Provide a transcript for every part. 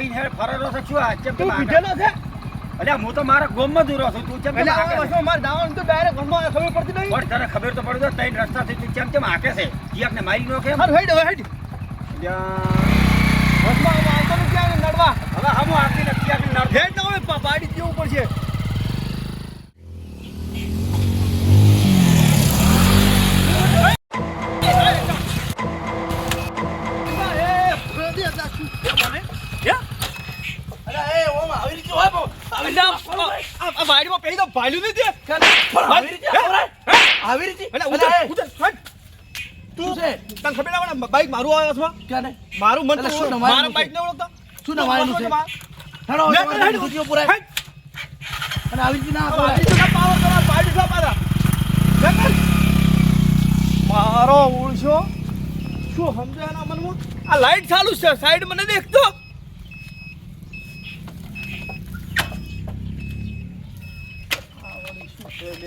પૈન હેડ ફરરો છે શું આ કેમ તું પીધેલો છે? અલ્યા હું તો મારા ગોમમાં દૂરો છું તું કેમ એટલે આ? બસમાં મારે જવાનું તો ડાયરેક્ટ ઘરમાં ખબર પડતી નહીં. પણ તને ખબર તો પડી તૈન રસ્તા થી તું કેમ કેમ હાકે છે? ઈ ને મારી નો કે હર હેડ હેડ. બસમાં આવતો ક્યાં નડવા. હવે હમું આપી નથી આપી નડ હેડ તો પાડી દેવું પડશે. બાઈક મારું આવે ક્યાં મારું મન શું મારા બાઈક ને ઓળખતા શું નવાયેલું છે? હેડો, હેડો. ખુશીઓ પુરાય. અને આવી રીતે ના પાવર તમારા પાડી. લે, લે. મારો ઓળશો શું સમજાય ના મનમાં આ લાઈટ ચાલુ છે સાઈડ મને દેખતો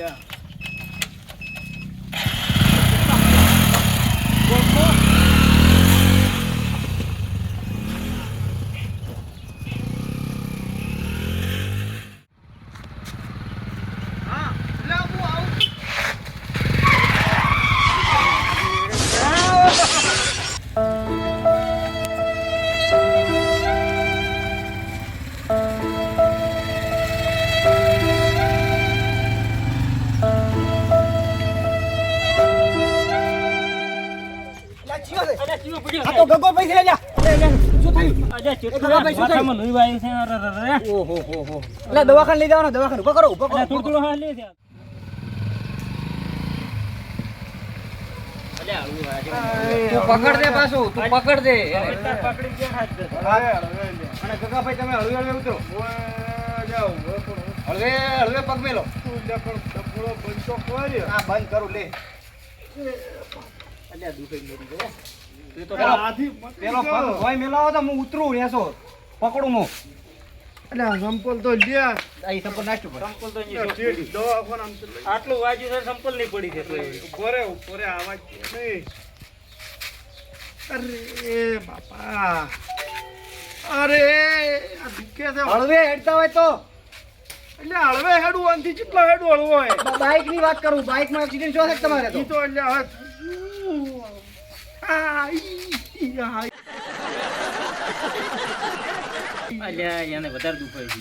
આ આ તો ગગો પૈસા લે, લે, શું થયું? દવાખાને લઈ જવાનો દવાખાને. ઊભો કરો ઊભો કરો થોડું થોડું હાલે છે. તું પકડ દે પાછું તું પકડ દે. પકડતા પકડી ગયા હાથ છે. અને ગગાભાઈ તમે હળવે હળવે ઉતરો. હળવે હળવે પગ મેલો. હા બંધ કરું લે. અલ્યા દુખાઈ મરી ગયો. પેલો પેલો પગ હોય મેલાવો તો હું ઉતરું રેસો પકડું હું. સંપલ તો લ્યા. આ સંપલ તો નહીં શું? આટલું વાજ્યું છે સંપલ નહીં પડી છે. ઉપરે ઉપરે આવાજ નહીં અરે બાપા. અરે આ દુખે છે. હળવે હેડતા હોય તો. એટલે હળવે હેડું આનથી કેટલો હેડું હળવો હોય? બાઇકની વાત કરું બાઇકમાં એક્સિડન્ટ શું છે તમારે તો એટલે હવે અલ્યા, એને વધારે દુખાય છે.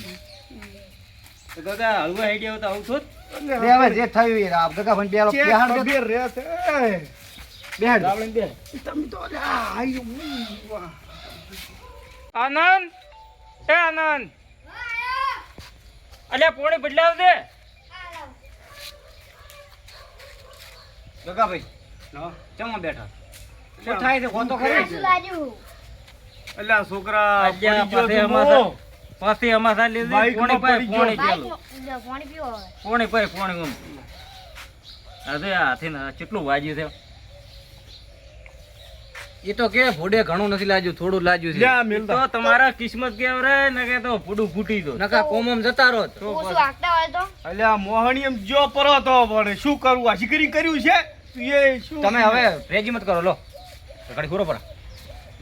તો કાકા, હળવા આઈડિયા તો આવું થોત. બે હવે જે થયું એ આ ગગાભાઈ બેલો ચેક બેહાડ દે વગેરે છે બેહાડ દે. બે. તમે તો એટલે આ, આઈ, ઉઈ, વાહ. આનંદ એ આનંદ અલ્યા પોણી બદલાવ દે ગગાભાઈ ચમા બેઠા શું થાય છે? કોણ તો ખરી એટલે આ છોકરા પાસે અમાસા- લીધી. અરે કેટલું છે? એ તો કે ઘણું નથી લાગ્યું થોડું લાગ્યું છે. તો તમારા કિસ્મત કેવ રે? ને કે તો ફૂડું ફૂટી દો નકા કોમમ જતા રહો એટલે આ મોહણી એમ જો પરો તો પણ શું કરવું આ શીકરી કર્યું છે? એ શું તમે હવે રેજી મત કરો લો. ઘડી પૂરો પડે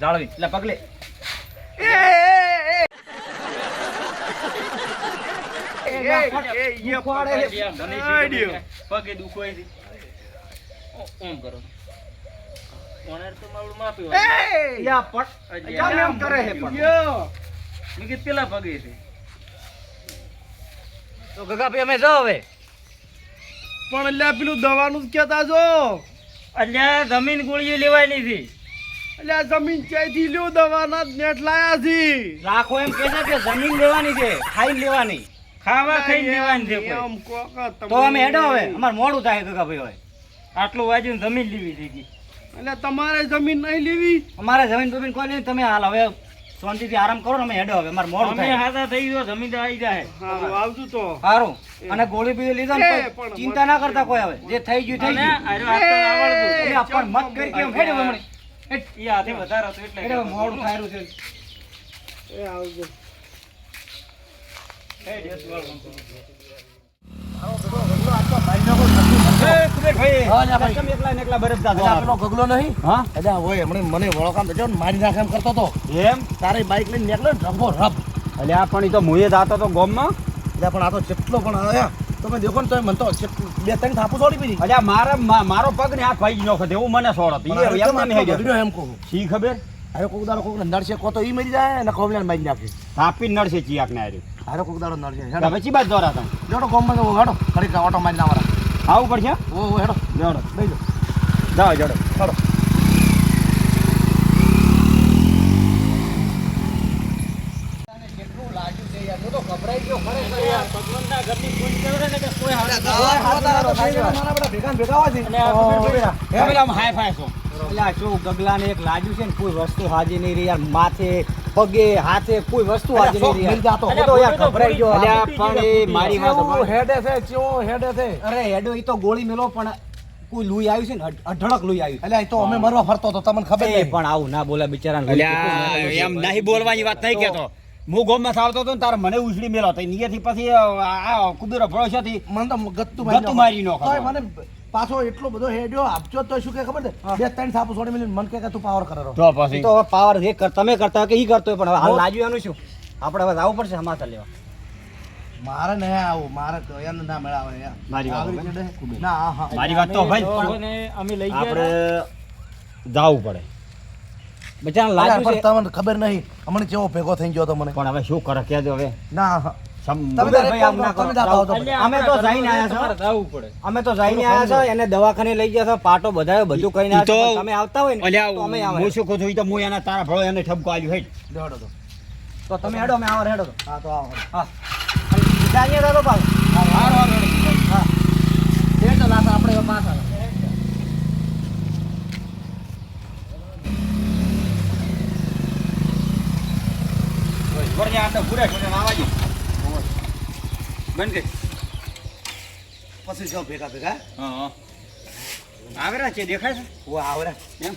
જાળવી એટલે પગલે પગે ઓમ કરો ઓનર તો મારું માપી એ, યા પટ એમ કરે છે પણ યો. મેં પેલા પગે છે તો ગગાભાઈ અમે જાઓ હવે પણ એટલે પેલું દવાનું જ કહેતા જો અલ્યા જમીન ગોળીઓ લેવાની છે એટલે આ જમીન ક્યાંયથી લ્યો દવાના? જ નેટ લાયા છે. રાખો એમ કે છે કે જમીન લેવાની છે ખાઈ લેવાની. ખાવા ખાઈ લેવાની છે એમ તો અમે હેડો હવે અમાર મોડું થાય ગગાભાઈ હવે. આટલું વાજ્યું જમીન લેવી છે જી. એટલે તમારે જમીન નહીં લેવી? અમારે જમીન બમીન કોઈ નહીં તમે હાલ હવે શાંતિથી આરામ કરો ને અમે હેડો હવે અમારે મોડું અમે થાય. હાથા થઈ ગયો જમીન આવી જાય. હારું આવજો તો. સારું અને ગોળી બીજી લીધો ને ચિંતા ના કરતા કોઈ હવે. જે થઈ ગયું થઈ ગયું. તો આવડતું. મત કરી કેમ હેડો હમણાં એ હાથે વધારે હતો એટલે હેડો મોડું થાય છે. એ આવજો. એ, સુરેશભાઈ હા, ભાઈ. એકલા ને એકલા બરફ જા અલ્યા, પેલો નહીં? હા? હોય હમણાં મને વળોકામ તો મારી નાખે એમ કરતો તો. એમ? તારી બાઈક લઈને નીકળ્યો ને રંગો રબ. આ પણ એ તો મુએ જાતો હતો ગોમમાં. એટલે પણ આ તો જેટલો પણ આયા તમે દેખો ને તો મને તો બે ત્રણ થાપુ છોડી પીધી. અલ્યા મારા મારો પગ ને હાથ ભાઈ ખતે એવું મને સોળો પણ હવે કેમ આટલો એમ કહું? શી ખબર? અરે કોક દાડો કોક નડશે કો તો ઈ મરી જાય ને કોબલિયાને મારી નાખે. થાપી નડશે ચિયાક ને આર્યું હારે કોક દાડો નડશે હવે ચી બાદ દોરા તમે? જોડો ગોમમાં જવો હેડો. ખરી ઓટો મારી ના આવું પડશે? ઓ હેડો. જોડો બેજો જાઓ. જોડો હેડો તમે આમ હાય ફાય છો. અલ્યા શું ગગલાને એક લાજ્યું છે ને કોઈ વસ્તુ હાજી નહીં રહી. યાર માથે પગે હાથે કોઈ વસ્તુ હાજી નહીં રહી. જાતો. તો યાર ગભરાઈ ગયો. અલ્યા પણ એ મારી વાત હેડે છે ચેવો હેડે છે. અરે હેડો ઈ તો ગોળી મેલો પણ કોઈ લુઈ આવ્યું છે ને? અઢ- અઢળક લુઈ આવ્યું. અલ્યા એ તો અમે મરવા ફરતો તો તમને ખબર એ નહીં. પણ આવું ના બોલા બિચારા એમ નહીં બોલવાની વાત નહીં કેતો. હું ગોમમાં આવતો હતો ને તારે મને ઉછળી મેલો. તો નિયથી પછી આ કુબેરો ભરોસો થી મને તો ગત્તુ ગત્તુ મારી નાખો. મને પાછો એટલો બધો હેડ્યો આપજો તો શું કે ખબર છે? બે ત્રણ સાપુ છોડી મેલી મન કે કે તું પાવર કરો. તો પછી? તો પાવર એ તમે કરતા કે ઈ કરતો પણ હવે હાલ લાજ્યું એનું શું? આપણે હવે આવવું પડશે સમાચાર લેવા. મારે નહીં આવું મારે તો એને ના મેળાવે મારી વાત. ના? હા, મારી તો ભાઈ અમે લઈ આપણે જાવું પડે. બચારા છે તમને ખબર નહીં. હમણાં કેવો ભેગો થઈ ગયો તો મને. પણ હવે શું કરે કહેજો હવે. ના તો. અમે તો જઈને આયા છો. જવું પડે. અમે તો જઈને આયા છો એને દવાખાને લઈ ગયા છો પાટો બધાયો બધું કરીને. તમે આવતા હોય ને અમે હું શું કહું છું તો હું એના તારા ભળો એને ઠપકો આવ્યું હેડ. તો. તો તમે હેડો અમે આવો હેડો તો. હા તો આવો. હા. દાદો પાછો. હા હેડ તો લાતા આપણે પાછા. વળજે આટલે પૂરે છોડે બંધ કર. પછી જાઓ ભેગા ભેગા. હા હા. આવેરા છે દેખાય છે? ઓ આવરે. એમ?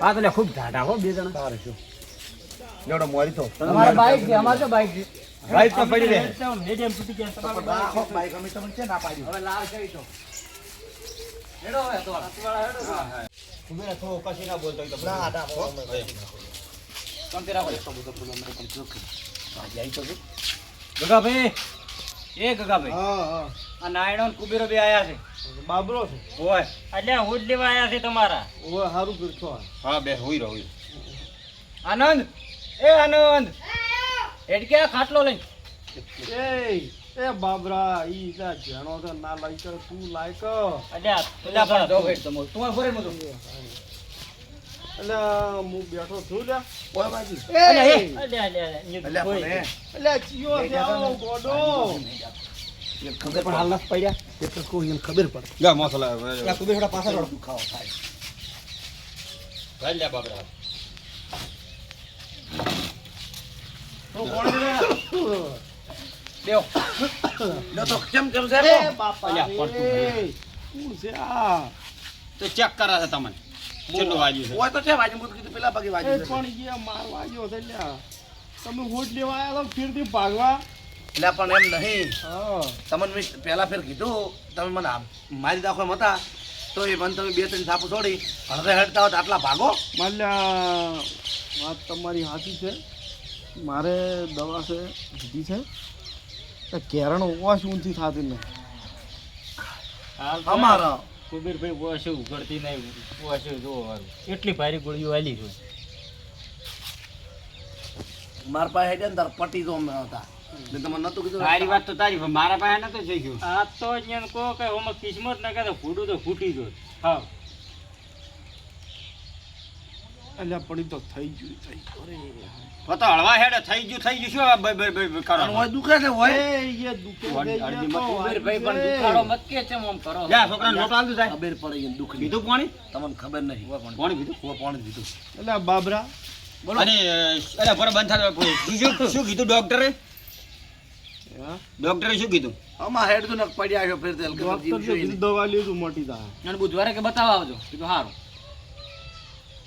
હા તો લે ખૂબ ઢાઢા હો બે જણા. તારે શું? લેવડો મોરી તો. તમારા બાઈક છે અમારે બાઈક છે. તો પડી રહે. મીડિયમ તૂટી ગયા તમારે બાઈક અમે તમને છે ના પાડ્યું હવે લાવ છે તો. હેડો હવે તો. કુબેરા થોડો કશી ના બોલતો હોય તો ના ના હો. શાંતિ રાખો ગગાભાઈ એ ગગાભાઈ હા હા આ નાયણો ને કુબેરો બે આયા છે બાબરો છે ઓય એટલે હું જ લેવા આવ્યા છે તમારા ઓ સારું કરશો હા બે હોઈ રહ્યો આનંદ એ આનંદ હેડ ખાટલો લઈ એ એ બાબરા ઈ જા જણો તો ના લાઈ કર તું લાયક અલ્યા એટલે પણ જો હેડ તમો તું ફરે મતો અલ્યા હું બેઠો છું લ્યા. ઓય બાજી. અલે એ! અલ્યા અલ્યા અલ્યા એ. એટલે ચિયો છે આવો ગોડો. ખબર પણ હાલ નથી પડ્યા. એટલે કોઈ એમ ખબર પડે. જા મસાલા થોડા પાછા રોડ દુખાવો થાય. ભાઈ લે. બાબરા દેવ લો તો કેમ કેમ છે અલ્યા, પડતું એ શું છે આ? તો ચેક કરા છે તમને. કેટલું વાગ્યું છે? ઓય તો છે વાજી મૂકી કીધું પેલા ભાગી એ છે. પણ ગયા માર વાગ્યો છે લ્યા. તમે હોટ લેવા આવ્યા તો ફીરથી ભાગવા? એટલે પણ એમ નહીં. હા. તમને મેં પહેલા ફેર કીધું તમે મને મારી દાખો એમ હતા તો એ મને તમે બે ત્રણ થાપુ છોડી હળવે હળતા હોત આટલા ભાગો. માલ્યા વાત તમારી સાચી છે. મારે દવા છે દીધી છે. કેરણ ઓવાશ ઊંચી થતી નહીં. અમારા. કુબીરભાઈ વોશે ઉઘડતી નહીં વોશે જો એટલી ભારી ગોળીઓ આલી છે. મારા પાસે હેડે ને તાર પટી તો અમે હતા. તમને નતું કીધું. તારી વાત તો તારી પણ મારા પાસે નતો થઈ ગયું. આ તો અહીંયા કહો કે હોમાં કિસ્મત ના કરે ફૂટું તો ફૂટી ગયો. હા એટલે પડી તો થઈ ગયું થઈ ગયું. અરે. તો તો હળવા હેડે થઈ ગયું થઈ ગયું. શું હવે કરો હોય દુખે છે હોય એ દુખે અડધી- છે, અડધી ભાઈ પણ દુખાડો મત કે છે આમ કરો. જા છોકરા લોટો આલતું જાય. ખબર પડી ગઈ દુખ. લીધું પાણી? તમને ખબર નહીં. પાણી. બીજું ઓ પાણી દીધું એટલે બાબરા. બાબરા અને અરે પર બંધ થાય શું શું કીધું ડોક્ટરે ડોક્ટરે શું કીધું? અમા હેડ તો નક પડ્યા છે ફેર તેલ કે દવા લીધું મોટી થાય અને બુધવારે કે બતાવવા આવજો. કીધું સારું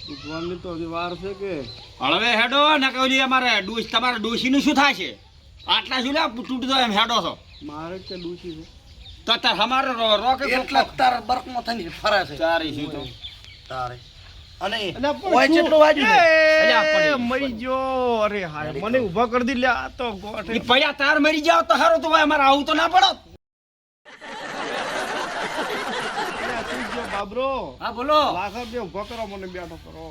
ઉઠવાની તો હજી વાર છે કે? હળવે હેડો અમારે ડોશ તમારા ડોશીનું શું થાય છે? આટલા શું લે તૂટતો એમ હેડો છો. મારે કે ડૂસી છે. તો તાર અમારે રોકે એટલે તાર બરકમાં થઈને ફરે છે. તારી શું તો? તારે. અને ઓય શું? જેટલું છે. અલ્યા એ, પડી. મરી ગયો. અરે હાય મને ઊભા કરી દી લે આ તો ગોઠે. પડ્યા તાર મરી જાવ તો સારું તો ભાઈ અમારે આવું તો ના પડો અલ્યા, તું જો બાબરો હા બોલો. લાખો બે ઊભો કરો મને બેઠો કરો.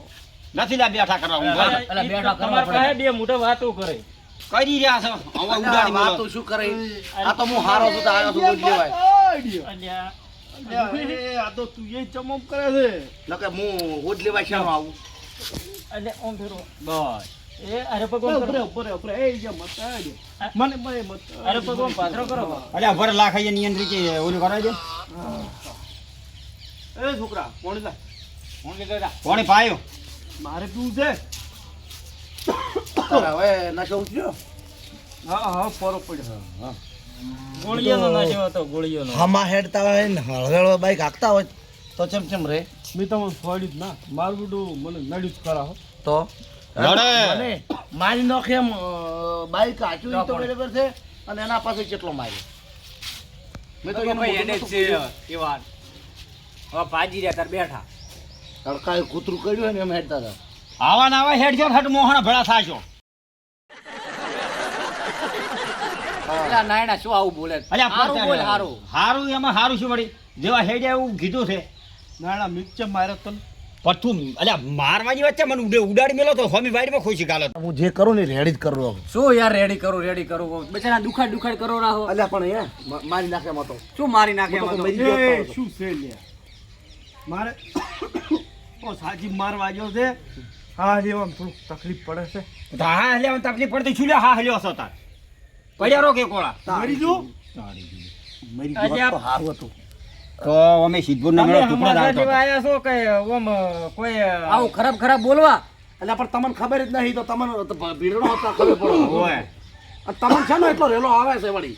નથી લા બેઠા કરવા ઊંઘવા. અલા, બેઠા કરવા તમારા પડે. બે મોટો વાતો કરે. કરી રહ્યા છો. હવે ઉડાડી. વાતો શું કરે? આ તો હું હારો છું તો આયો છું રોજ લેવાય. અલ્યા અલ્યા, આ તો તું એ ચમમ કરે છે. નકે હું રોજ લેવાય શાનો આવું? અલ્યા ઓમ ફેરો બસ. એ અરે ઉપરે ભગવાન કરો. ઉપરે ઉપરે એ જે મત મને મને મત અરે ભગવાન પાથરો કરો. અલ્યા ભરે લાખ અહીંયા નિયંત્રિત ઓલું કરાય એ છોકરા કોણ લા. હું કીધું કોણે પાયો. મારે પીવું છે? હવે નશો ઉતર્યો? હા હા ફરક પડ્યો. ગોળીઓનો નશો હતો ગોળીઓનો. હમા હેડતા હોય ને બાઈક હાંકતા હોય. તો ચમ ચમ રે? મેં તમને ફોડ્યું જ ના. મારું બધું મને નડ્યું જ તો. મારી નોખે એમ બાઈક હાચું તો બરાબર છે અને એના પાસે કેટલો માર્યો? મેં તો એનું છે ખોલ્યું. એવાન હવે ભાજી રહ્યા તાર બેઠા. તડકાએ કૂતરું કર્યું હોય ને એમ હેડતા હતા. આવા ને આવા હેડ છો હટ મોહણ ભેળા થાશો નાયણા શું આવું બોલે? અલ્યા હારું બોલ હારું. હારું એમાં હારું શું વળી? જેવા હેડ્યા એવું કીધું છે. ના મિક્ચર મારે તો પઠું અલ્યા મારવાની વચ્ચે મને ઉડે ઉડાડી મેલો તો હોમી વાડીમાં ખુશી ગાલો હું જે કરું ને રેડી જ કરું શું યાર રેડી કરો રેડી કરો? બેચારા દુખાડ દુખાડ કરો રાહો. અલ્યા પણ યાર મારી નાખે મતો શું મારી નાખે હું તો એમાં તો? મરી ગયો એ તો. શું છે લે મારે સાચી સાજી મારવા ગયો છે. હા લેવા થોડુંક તકલીફ પડે છે. હા હલ્યા મને તકલીફ પડતી છું હા હલ્યો છો તાર. પડ્યા રો કે કોળા મરી જો મરી ગયો તો હારું હતું. તો અમે સિદ્ધપુર ના મેળો ટુકડો આયા છો કે ઓમ કોઈ આવું ખરાબ ખરાબ બોલવા? એટલે પણ તમને ખબર જ નહીં તો તમને ભીડનો હતા ખબર પડે. હોય. અને તમને છે ને એટલો રેલો આવે છે વળી.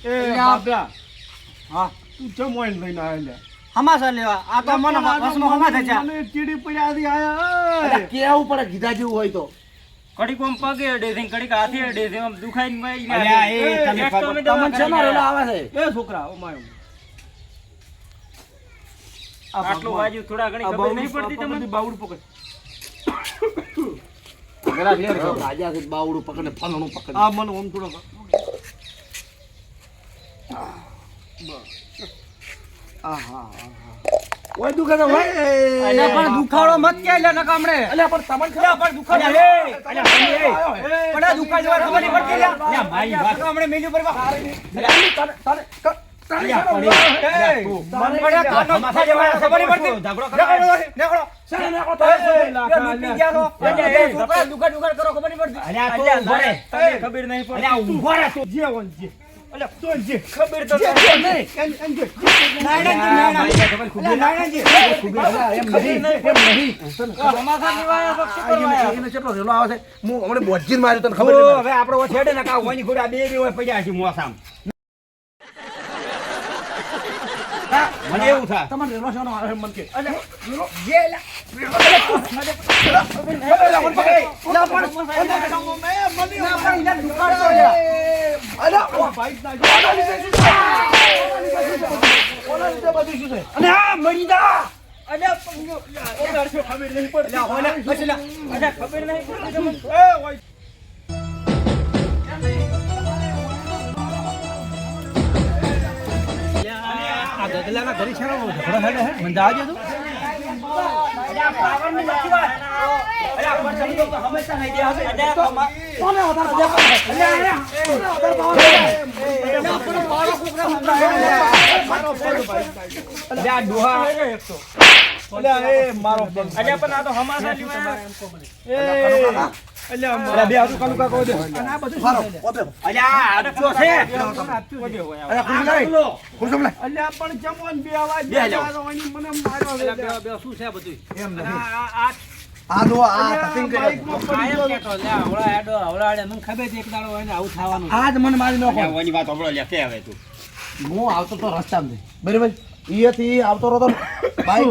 હા. તું ચમ ઓઈન લઈને આવ્યા લે હમાસા લેવા. આ તો મને વસમાં હમા થયા. ચીડી પડ્યાથી આયા કેવું પડે કીધા જેવું હોય તો. કડીક ઓમ પગે અડે છે કડીક હાથે અડે છે આમ દુખાઈને મરી ગયા અલ્યા, એ તમે એક તો અમે તમને છે ને રેલો આવે છે? એ છોકરા ઓ માયો. આટલું વાજુ થોડા ઘણી ખબર નહીં પડતી તમને? બાવડું પકડ. રાજા છે બાવડું પકડે ફલણું પકડે. આ મને ઓમ થોડો આ હા ઓય દુખાડો હોય અલ્યા પણ દુખાડો મત કે અલ્યા નકા હમણે? અલ્યા પણ તમન ખબર પણ દુખાડો એ, અલ્યા. પણ આ દુખાડો ખબર નહીં પડતી લ્યા. અલ્યા, મારી વાત હમણે મેલ્યું પર વા. તને અલ્યા, તું. મન પડ્યા કાનો માથા જેવા ખબર નહીં પડતી. ખબર તું નહીં. હું હમણાં બોજીને માર્યો તને ખબર હવે આપણો છેડે ને કાં ઓની ખોડા બે બે હોય પડ્યા છે મોસામ. હા, મને એવું થાય. તમારે રેલો શાનો આવે છે મને કે. અને આ મરી જા અલ્યા, અલ્યા, ખબર નહીં પડતી. અલ્યા, હોય ને, અલ્યા, અલ્યા, ખબર નહીં પડતી ગગલાના ઘરે છે ઝઘડો થાય હે મને દાવા તું અલ્યા પણ આ તો હવે અલ્યા આ બે હાથું દે અલ્યા અલ્યા પણ જમવાન બે અવાજ બે જાઓ. મને માર્યો બે- બે શું છે બધું? એમ નથી. આ- આ આ. કટિંગ કરે કાયમ હેડો, મને ખબર છે એક દાડો હોય ને આવું થવાનું. આજ મને મારી નાખો. ઓની વાત હંભળો લ્યા કે હવે તું? હું આવતો તો રસ્તામાં બરાબર? અહીંયાથી આવતો રહો તો બાઈક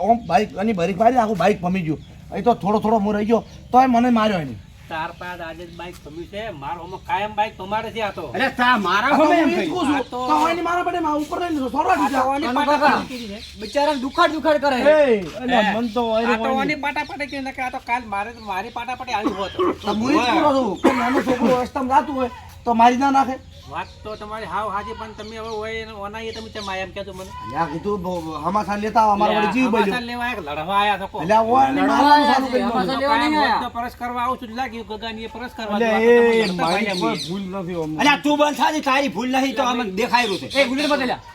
ઓમ બાઈક અને ભરીક મારી આખું બાઈક ભમી ગયું. અહીં તો થોડો થોડો હું રહી ગયો. તોય મને માર્યો એની. તાર પાસે આજે જ બાઈક ગમ્યું છે. મારો કાયમ બાઈક તમારે છે આ તો. અરે તા મારા હું એમ એ જ કહ્યું. કહું છું. તો- તો મારા પડે માં ઉપર દીધા. પાટા છે. બિચારાને દુખાડ દુખાડ કરે. એ, અલ્યા, મન તો આ તો વાયરે. પાટા પાટે કે ને કે આ તો કાલ મારે મારી પાટા પાટી આવી હોત. તો હું જ બોલું છું. કે નાનો છોકરો રસ્તામાં જાતું હોય તો મારી ના નાખે. વાત તો તમારી હાવ હાજી પણ તમે હવે હોય ઓનાઈએ તમે ચમ આયા એમ કહેજો મને? અલ્યા કીધું હમાસા લેતા આવો, અમારા જીવ. લેવા આયા લડવા આયા છો કો? અલ્યા, ઓયને મારવાનું ચાલુ કરી હમાસા લેવા નહીં આયા. તો પરસ કરવા આવું છું જ લાગ્યું ગગાની એ પરસ કરવા અલ્યા, એ મારી. ભૂલ નથી અલ્યા તું બંધ થાજે તારી ભૂલ નહીં તો અમે દેખાય રહ્યું છે. એ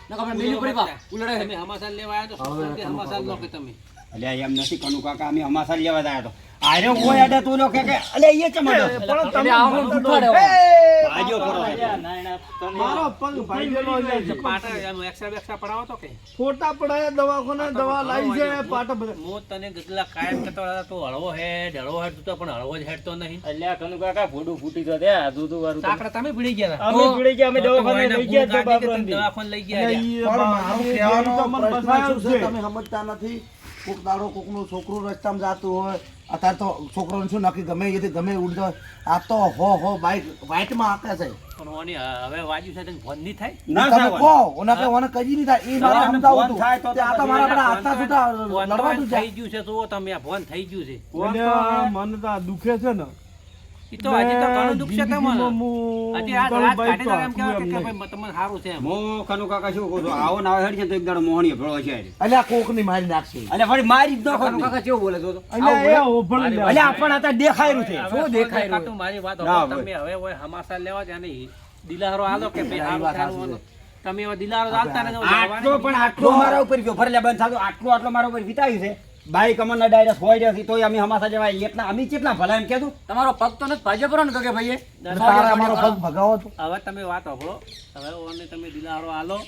નકર મેલ્યું પડી પા ઉલડે તમે હમાસાર લેવા આયા તો હમાસાર લો કે તમે. અલ્યા એમ નથી કનુ કાકા અમે હમાસા લેવા જાય તો. આરે કોઈ અડે તું લો કે કે અલ્યા એ ચમ પણ તમે આવો તો- હવે. કરો મારો પગ ભાઈ ગયેલો છે. પાટા એમ એક્સ્ટ્રા બેક્સ્ટ્રા પડાવો તો કે? ફોટા પડાયા દવાખાને દવા લાવી છે પાટા બધા મો તને ગદલા કાયમ કહેતો હતો, તો હળવો હેડ હળવો હે તો પણ હળવો જ હેડતો નહીં. અલ્યા કનુ કાકા ફોટું ફૂટી તો દે આ દૂધ વાળું સાકડા તમે ભીડી ગયા. અમે પીડી ગયા અમે તો તો દવાખાને લઈ ગયા છે કે દવાખાને લઈ ગયા પણ મારું કહેવાનો છે? છે. તમે સમજતા નથી. કોક દાડો કોકનું છોકરું રસ્તામાં જતું હોય અત્યારે તો છોકરોને શું નક્કી ગમે એથી ગમે ઉડતો હોય. આ તો હો હો બાઈક વાઇટમાં આકે છે. પણ ઓની હવે વાજ્યું છે તને ફોન નહીં થાય? ના તમે કહો ઓના કે ઓને કજી નહીં થાય એ મારે સમજાવું ફોન થાય તો આ તો મારા બધા ફોન છૂટા ફોન થઈ ગયું છે જુઓ તમે આ ફોન થઈ ગયું છે. મને તો દુખે છે ને. ઈ તો હજી તો ઘણું દુઃખ છે હું હજી આ રાત કાઢી તો તો એમ કહેવાય કે ભાઈ તમને સારું છે હું કનુ કાકા શું કહું આવો ના હેડ છે તો એક દાડો મોહણીએ ભેળો છે આજે. અલ્યા કોકની મારી નાખશે. અલ્યા વળી મારી જ નાખો કનુ કાકા કેવું બોલે છો તો? અલ્યા એ ઓભળ. અલ્યા પણ આ તો દેખાય રહ્યું છે. શું દેખાય રહ્યું કાકા, મારી વાત તમે હવે હોય હમાસા લેવા જ અને દિલારો આલો કે ભાઈ એ વાત તમે હવે દિલારો આલતા ને આટલો પણ આટલો મારા ઉપર ગયો. ફરલે બંધ થાતો આટલો આટલો મારા ઉપર વિતાવ્યું છે. બાઈક અમને ડાયરેક્ટ હોય નથી છે તોય અમે હમાસા જવાય એટલા અમે કેટલા ભલા એમ કહેતું તમારો પગ તો નથી ભાજપ ને કે ભાઈ અમારો પગ ભગાવો તો હવે તમે વાત સાંભળો હવે ઓને તમે દિલારો આલો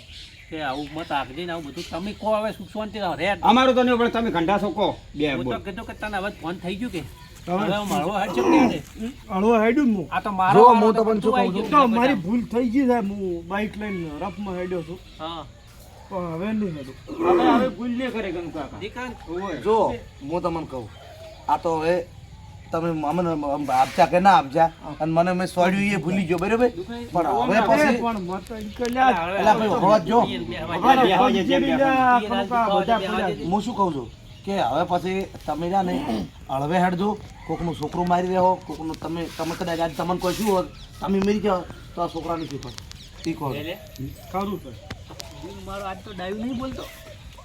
કે આવું મત આગજી ને આવું બધું. તમે કહો હવે સુખ શાંતિ રહે અમારું તો નહીં પણ તમે ઘંટાસો કહો. બે હું બોલ. તો કીધું કે તને હવે ફોન થઈ ગયું કે? છે. છે? છું? મારી ભૂલ થઈ ગઈ સાહેબ. હું બાઈક લઈને રફમાં હેડ્યો છું. હા. હવે નહીં જો, હું તમને કહું. આ તો હવે તમે અમને આપજા કે ના આપજા, અને મને મેં સોડ્યું એ ભૂલી ગયો, બરાબર? પણ હવે પછી જ. હું શું કહું છું? કે હવે પછી તમે જા ને હળવે હેડજો, કોકનું છોકરું મારી રહ્યો કોકનું તમે તમે કદાચ આજ તમને કોઈ શું હોત, તમે મરી જાઓ, તો આ છોકરાને શું પણ ઠીક લે. ખરું છે. મારો આજ તો ડાયું નહીં બોલતો.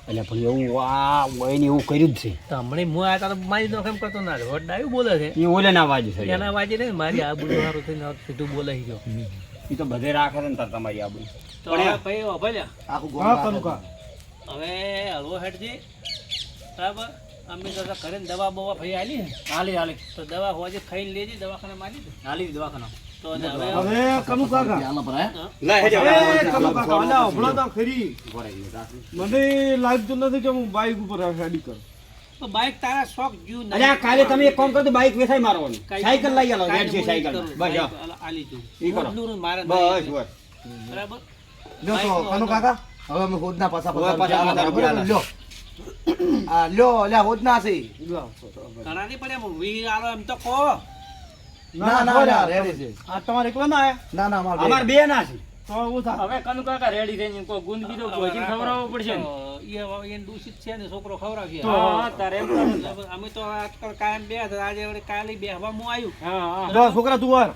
એટલે પણ એવું આ વયને એવું કર્યું જ છે. તમને હમણાં હું આ તારો મારી નોખ એમ કરતો ના રહ્યો. ડાયું બોલે છે. એ ઓલે ના વાજે છે. એના વાજે ને મારી આ બધું સારું થઈને સીધું બોલે ગયો. એ તો બધે રાખે છે ને તાર તમારી આ બોલું તો હવે ભાઈ ઓભલ્યા આખું ગોળ. હવે હળવો હેડજે બરાબર? અમે તો કરે દવા બવા ભાઈ આલી ને હાલી હાલી. તો દવા હોજે ખાઈને લેજે દવાખાને મારી દે. હાલી દવાખાના ને હવે હવે કાકા તો ખરી મને લાગતું નથી કે હું બાઈક ઉપર હેડી કરું તો બાઈક તારા શોખ. કાલે તમે એક કામ કરો બાઈક વેસાઈ મારવાની સાયકલ લઈ આલો રેડ છે સાયકલ બસ જાઓ. બાઈક આલા- આલી તું. ઈ કરો. મારે બસ બસ બરાબર લ્યો તો કનુ કાકા હવે અમે હોદના પાછા પાછા પાછા પાછા લ્યો આ લ્યો અલ્યા હોદના છે ઘણા નહીં પડે વી આલો એમ તો કહો ના ના ના રેડી છે. આ તમારે એકલા ના આયા? ના ના અમારે અમાર બે ના છે. તો હું હવે કનુ કાકા રેડી થઈને કોઈ ગુંદ બીજો ભોજન ખવડાવવો પડશે ને? તો ઈ હવે એને દૂષિત છે ને છોકરો હા તારે. અમે તો આજકાલ કાયમ બે હતા. આજે વળી કાલે બેહવા હું આવ્યું હા હા. છોકરા તું વાર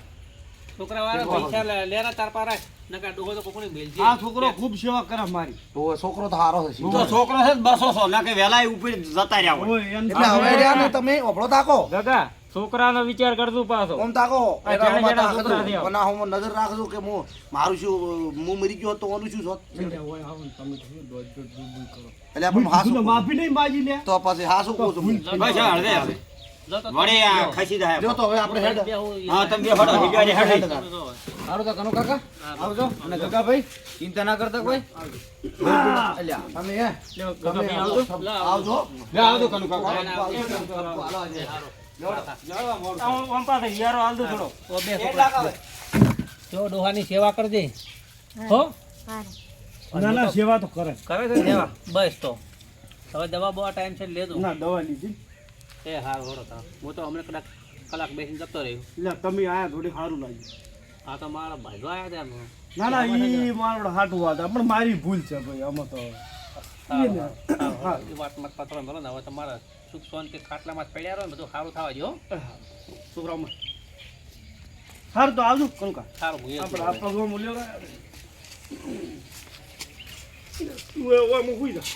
છોકરા વાળા પૈસા લેરા તાર પાર રાખ. નકર ડોહો તો કોકને મેલજે. આ છોકરો ખૂબ સેવા કરે મારી. તો છોકરો તો સારો છે તો છોકરો છે બસો સો. ના કે વેલા ઉપર જતા રહ્યા હોય. એટલે હવે રહ્યા ને તમે ઓભળો તાકો. કાકા છોકરાનો વિચાર કરજો પાછો ઓમ તાકો. કોના હોમાં નજર રાખજો કે હું મારું શું હું મરી ગયો તો ઓનું શું હોત એટલે આપણે હાસું. માફી નહીં માજી લે તો પછી હાસું કહું છું હું. બસ હળદે આવે વળી આ ખસી જાય જો તો હવે આપણે હેડ હા તમે બે હડો હિજવાને હેડ આરો તો કનો કાકા આવજો અને કાકાભાઈ ચિંતા ના કરતા કોઈ અલ્યા તમે હે તમે કાકા આવજો આવજો લે આવજો કનો કાકા હાલ. જો ડોહાની સેવા કરજે. હો ના ના સેવા તો કરે. કરે છે સેવા? બસ તો. હવે દવા બવા ટાઈમ છે લેજો. ના દવા લીધી. એ હા હોડો તા. હું તો હમણાં કદાચ કલાક બેસીને જતો રહ્યો. એટલે તમે આયા થોડી સારું લાગ્યું. આ તો મારા ભાઈઓ આયા ત્યાં. ના ના ઈ મારો હાટું વાત. પણ મારી ભૂલ છે ભાઈ આમાં તો. એ વાતમાં પત્રો મળો ને હવે તમારા સુખ શાંતિ ખાટલામાં પડ્યા રહો બધું સારું થવા જો છોકરાઓમાં સારું તો આવજો કંકા. સારું હું આપણે. આ પગમાં મૂલ્યો તું હું ઓય મૂકી જા.